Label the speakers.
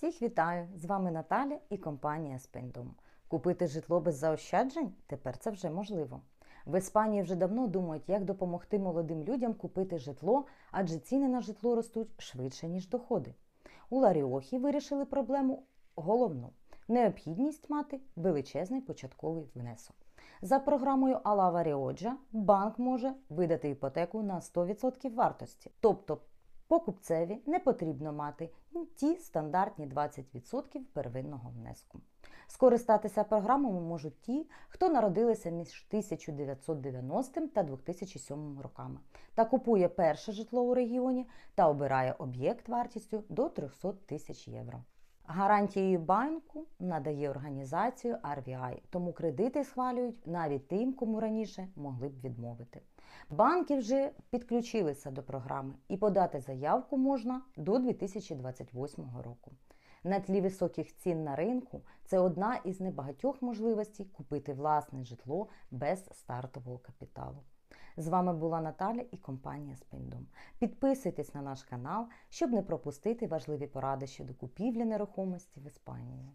Speaker 1: Всіх вітаю! З вами Наталя і компанія Спендом. Купити житло без заощаджень тепер це вже можливо. В Іспанії вже давно думають, як допомогти молодим людям купити житло, адже ціни на житло ростуть швидше, ніж доходи. У Ларіохі вирішили проблему головну необхідність мати величезний початковий внесок. За програмою Алава Ріоджа банк може видати іпотеку на 100% вартості. Тобто покупцеві не потрібно мати ті стандартні 20% первинного внеску. Скористатися програмою можуть ті, хто народилися між 1990 та 2007 роками та купує перше житло у регіоні та обирає об'єкт вартістю до 300 тисяч євро. Гарантією банку надає організацію RVI, тому кредити схвалюють навіть тим, кому раніше могли б відмовити. Банки вже підключилися до програми і подати заявку можна до 2028 року. На тлі високих цін на ринку це одна із небагатьох можливостей купити власне житло без стартового капіталу. З вами була Наталя і компанія Спіндум. Підписуйтесь на наш канал, щоб не пропустити важливі поради щодо купівлі нерухомості в Іспанії.